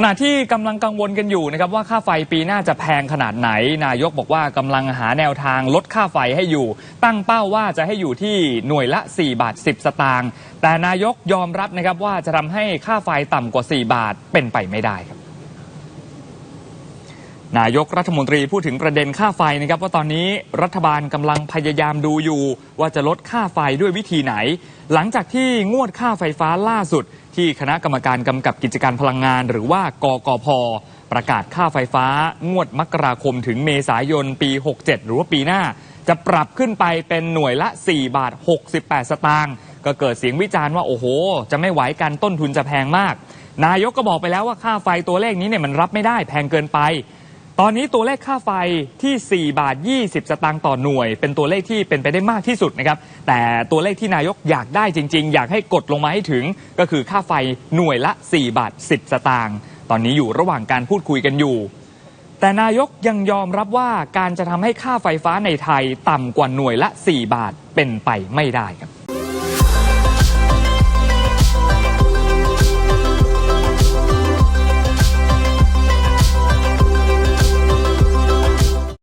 ขณะที่กำลังกังวลกันอยู่นะครับว่าค่าไฟปีหน้าจะแพงขนาดไหน นายกบอกว่ากำลังหาแนวทางลดค่าไฟให้อยู่ ตั้งเป้าว่าจะให้อยู่ที่หน่วยละ 4 บาท 10 สตางค์แต่นายกยอมรับนะครับว่าจะทำให้ค่าไฟต่ำกว่า 4 บาทเป็นไปไม่ได้ครับ นายกรัฐมนตรีพูดถึงประเด็นค่าไฟนะครับว่าตอนนี้รัฐบาลกำลังพยายามดูอยู่ ว่าจะลดค่าไฟด้วยวิธีไหน หลังจากที่งวดค่าไฟฟ้าล่าสุด ที่คณะกรรมการกำกับกิจการพลังงาน หรือว่ากกพ ประกาศค่าไฟฟ้างวดมกราคมถึงเมษายนปี 67 หรือว่าปีหน้า จะปรับขึ้นไปเป็นหน่วยละ 4 บาท 68 สตางค์ก็เกิดเสียงวิจารณ์ว่าโอ้โห จะไม่ไหวกันต้นทุนจะแพงมาก นายกก็บอกไปแล้วว่าค่าไฟตัวเลขนี้เนี่ยมันรับไม่ได้แพงเกินไป ตอนนี้ตัวเลขค่าไฟที่ 4 บาท 20 สตางค์ต่อหน่วย เป็นตัวเลขที่เป็นไปได้มากที่สุดนะครับ แต่ตัวเลขที่นายกอยากได้จริง ๆ อยากให้กดลงมาให้ถึง ก็คือค่าไฟหน่วยละ 4 บาท 10 สตางค์ ตอนนี้อยู่ระหว่างการพูดคุยกันอยู่ แต่นายกยังยอมรับว่าการจะทำให้ค่าไฟฟ้าในไทยต่ำกว่าหน่วยละ 4 บาทเป็นไปไม่ได้ครับ